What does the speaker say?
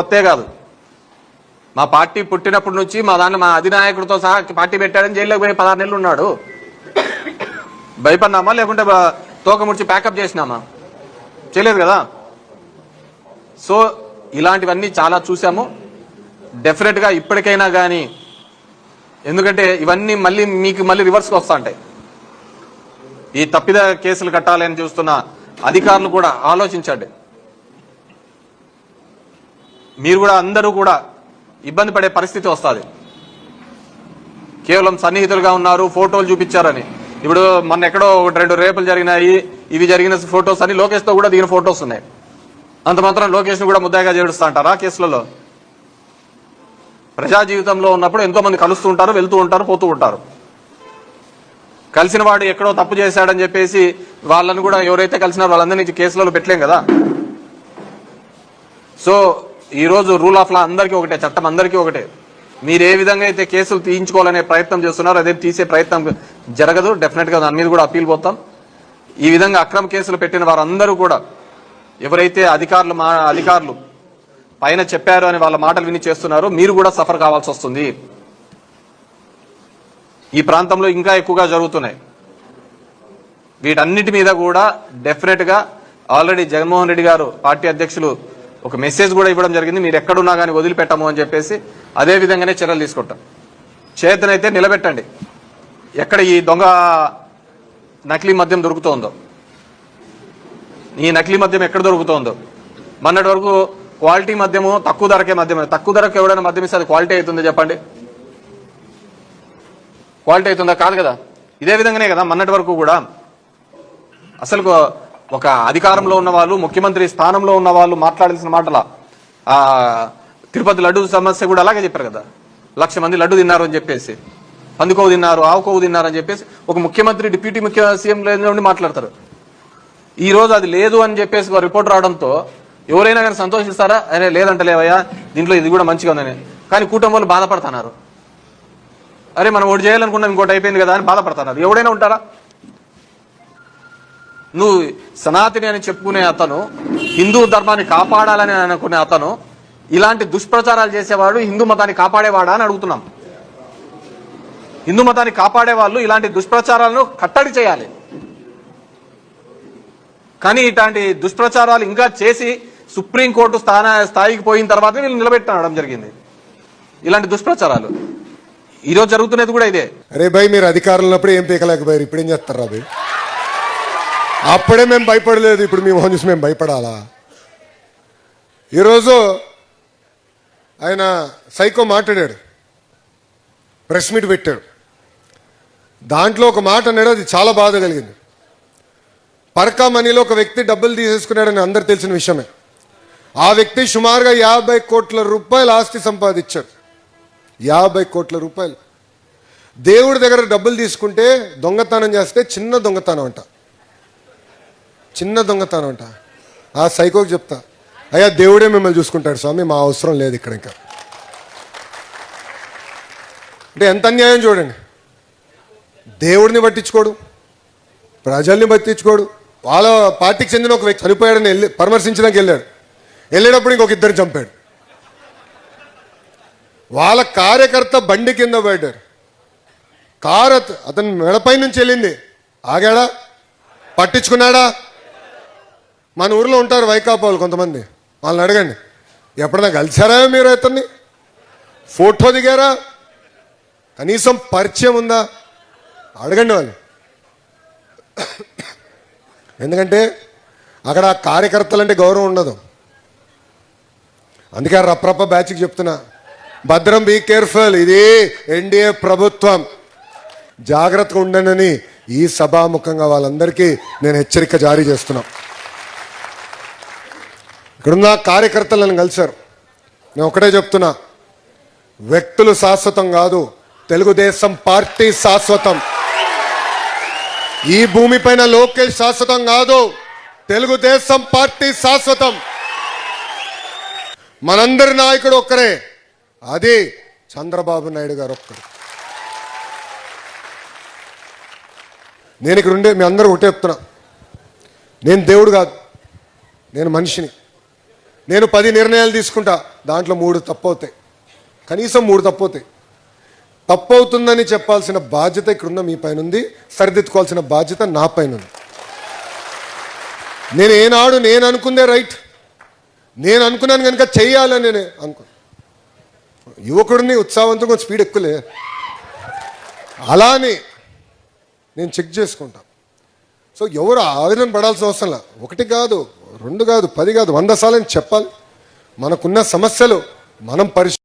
కొత్తే కాదు. మా పార్టీ పుట్టినప్పటి నుంచి మా దాన్ని మా అధినాయకుడితో సహా పార్టీ పెట్టాడని జైల్లోకి పోయి పదహారు నెలలు ఉన్నాడు. భయపడినామా లేకుంటే తోకముడిచి తోక ముడిచి ప్యాకప్ చేసినామా? చేయలేదు కదా? సో ఇలాంటివన్నీ చాలా చూసాము డెఫినెట్గా ఇప్పటికైనా కానీ ఎందుకంటే ఇవన్నీ మళ్ళీ మీకు మళ్ళీ రివర్స్కి వస్తూ ఉంటాయి ఈ తప్పిద కేసులు కట్టాలని చూస్తున్న అధికారులు కూడా ఆలోచించండి. మీరు కూడా అందరూ కూడా ఇబ్బంది పడే పరిస్థితి వస్తుంది. కేవలం సన్నిహితులుగా ఉన్నారు ఫోటోలు చూపించారని. ఇప్పుడు మొన్న ఎక్కడో రెండు రేపులు జరిగినాయి ఇవి జరిగిన ఫొటోస్ అని లోకేష్తో కూడా దిగిన ఫొటోస్ ఉన్నాయి. అంత మాత్రం లోకేష్ను కూడా ముద్దాగా చేడుస్తా అంటారా కేసులలో? ప్రజా జీవితంలో ఉన్నప్పుడు ఎంతో మంది కలుస్తూ ఉంటారు వెళ్తూ ఉంటారు పోతూ ఉంటారు. కలిసిన వాడు ఎక్కడో తప్పు చేశాడని చెప్పేసి వాళ్ళని కూడా ఎవరైతే కలిసినారో వాళ్ళందరినీ కేసులలో పెట్టలేం కదా. సో ఈరోజు రూల్ ఆఫ్ లా అందరికీ ఒకటే చట్టం అందరికీ ఒకటే. మీరు ఏ విధంగా అయితే కేసులు తీయించుకోవాలనే ప్రయత్నం చేస్తున్నారో అదే తీసే ప్రయత్నం జరగదు. డెఫినెట్గా దాని మీద కూడా అప్పీల్ పోతాం. ఈ విధంగా అక్రమ కేసులు పెట్టిన వారందరూ కూడా ఎవరైతే అధికారులు మా అధికారులు పైన చెప్పారు అని వాళ్ళ మాటలు విని చేస్తున్నారో మీరు కూడా సఫర్ కావాల్సి వస్తుంది. ఈ ప్రాంతంలో ఇంకా ఎక్కువగా జరుగుతున్నాయి. వీటన్నిటి మీద కూడా డెఫినెట్గా ఆల్రెడీ జగన్మోహన్ రెడ్డి గారు పార్టీ అధ్యక్షులు ఒక మెసేజ్ కూడా ఇవ్వడం జరిగింది. మీరు ఎక్కడున్నా కానీ వదిలిపెట్టము అని చెప్పేసి అదే విధంగానే చర్యలు తీసుకుంటాం. చేతనైతే నిలబెట్టండి. ఎక్కడ ఈ దొంగ నకిలీ మద్యం దొరుకుతోందో ఈ నకిలీ మద్యం ఎక్కడ దొరుకుతోందో మొన్నటి వరకు క్వాలిటీ మద్యము తక్కువ ధరకే మద్యం తక్కువ ధరకు ఎవడైనా మద్యం ఇస్తే అది క్వాలిటీ అవుతుంది చెప్పండి? క్వాలిటీ అవుతుందా? కాదు కదా. ఇదే విధంగానే కదా మొన్నటి వరకు కూడా అసలు ఒక అధికారంలో ఉన్న వాళ్ళు ముఖ్యమంత్రి స్థానంలో ఉన్న వాళ్ళు మాట్లాడాల్సిన మాటల ఆ తిరుపతి లడ్డు సమస్య కూడా అలాగే చెప్పారు కదా. లక్ష మంది లడ్డు తిన్నారు అని చెప్పేసి. పందుకోవు తిన్నారు ఆవుకోవు తిన్నారు అని చెప్పేసి ఒక ముఖ్యమంత్రి డిప్యూటీ ముఖ్య సీఎం నుండి మాట్లాడతారు. ఈ రోజు అది లేదు అని చెప్పేసి ఒక రిపోర్ట్ రావడంతో ఎవరైనా కానీ సంతోషిస్తారా? అరే లేదంటలేవయ్యా దీంట్లో ఇది కూడా మంచిగా ఉందని. కానీ కూటమి వాళ్ళు బాధపడుతున్నారు. అరే మనం ఒకటి చేయాలనుకున్నాం ఇంకోటి అయిపోయింది కదా అని బాధపడుతున్నారు. ఎవడైనా ఉంటారా? నువ్వు సనాతిని అని చెప్పుకునే అతను హిందూ ధర్మాన్ని కాపాడాలని అనుకునే అతను ఇలాంటి దుష్ప్రచారాలు చేసేవాడు హిందూ మతాన్ని కాపాడేవాడా అని అడుగుతున్నాం. హిందూ మతాన్ని కాపాడే వాళ్ళు ఇలాంటి దుష్ప్రచారాలను కట్టడి చేయాలి. కానీ ఇట్లాంటి దుష్ప్రచారాలు ఇంకా చేసి సుప్రీంకోర్టు స్థాన స్థాయికి పోయిన తర్వాత వీళ్ళు నిలబెట్టడం జరిగింది. ఇలాంటి దుష్ప్రచారాలు. ఈరోజు జరుగుతున్నది కూడా ఇదే. అరే భయ్ మీరు అధికారంలో ఏం పీకలేకపోయారు? ఇప్పుడు ఏం చేస్తారు అది అప్పుడే మేము భయపడలేదు ఇప్పుడు మీ మొహం చూసి మేము భయపడాలా? ఈరోజు ఆయన సైకో మాట్లాడాడు. ప్రెస్ మీట్ పెట్టాడు. దాంట్లో ఒక మాట అన్నాడు అది చాలా బాధ కలిగింది. పర్కా మనీలో ఒక వ్యక్తి డబ్బులు తీసేసుకున్నాడని అందరు తెలిసిన విషయమే. ఆ వ్యక్తి సుమారుగా యాభై కోట్ల రూపాయలు ఆస్తి సంపాదించాడు. యాభై కోట్ల రూపాయలు. దేవుడి దగ్గర డబ్బులు తీసుకుంటే దొంగతనం చేస్తే చిన్న దొంగతనం అంట. చిన్న దొంగతనం అంట ఆ సైకోకి చెప్తా అయ్యా దేవుడే మిమ్మల్ని చూసుకుంటాడు స్వామి మా అవసరం లేదు ఇక్కడ ఇంకా. అంటే ఎంత అన్యాయం చూడండి. దేవుడిని పట్టించుకోడు ప్రజల్ని పట్టించుకోడు. వాళ్ళ పార్టీకి చెందిన ఒక వ్యక్తి చనిపోయాడని వెళ్ళి పరామర్శించడానికి వెళ్ళాడు. వెళ్ళేటప్పుడు ఇంకొక ఇద్దరు చంపాడు. వాళ్ళ కార్యకర్త బండి కింద పడ్డారు కారు అతను మెడపై నుంచి వెళ్ళింది. ఆగాడా? పట్టించుకున్నాడా? మన ఊర్లో ఉంటారు వైకాపా వాళ్ళు కొంతమంది. వాళ్ళని అడగండి. ఎప్పుడైనా కలిసారా మీరు అతన్ని ఫోటో దిగారా? కనీసం పరిచయం ఉందా? అడగండి వాళ్ళు. ఎందుకంటే అక్కడ కార్యకర్తలంటే గౌరవం ఉండదు. అందుకే ఆ రప్రప్ప బ్యాచ్కి చెప్తున్నా. భద్రం బీ కేర్ఫుల్ ఇది ఎన్డీఏ ప్రభుత్వం. జాగ్రత్తగా ఉండనని ఈ సభాముఖంగా వాళ్ళందరికీ నేను హెచ్చరిక జారీ చేస్తున్నాను ఇక్కడున్న కార్యకర్తలను కలిశారు. నేను ఒకటే చెప్తున్నా. వ్యక్తులు శాశ్వతం కాదు తెలుగుదేశం పార్టీ శాశ్వతం. ఈ భూమిపైన లోకేష్ శాశ్వతం కాదు తెలుగుదేశం పార్టీ శాశ్వతం. మనందరి నాయకుడు ఒక్కరే అది చంద్రబాబు నాయుడు గారు ఒక్కరు. నేను ఇక్కడ ఉండే మీ అందరూ ఒకటే చెప్తున్నా. నేను దేవుడు కాదు నేను మనిషిని. నేను పది నిర్ణయాలు తీసుకుంటా. దాంట్లో మూడు తప్పవుతాయి. కనీసం మూడు తప్పవుతాయి. తప్పవుతుందని చెప్పాల్సిన బాధ్యత ఇక్కడున్న మీ పైన ఉంది సరిదిద్దుకోవాల్సిన బాధ్యత నా పైన ఉంది నేను ఏనాడు నేను అనుకుందే రైట్. నేను అనుకున్నాను కనుక చెయ్యాలని నేను అనుకో యువకుడిని ఉత్సాహంతో కొంచెం స్పీడ్ ఎక్కువలే. అలానే నేను చెక్ చేసుకుంటాను సో ఎవరు ఆవేదన పడాల్సిన అవసరంలా ఒకటి కాదు. రెండు కాదు పది కాదు వంద సార్లు చెప్పాలి. మనకున్న సమస్యలు మనం పరిశీ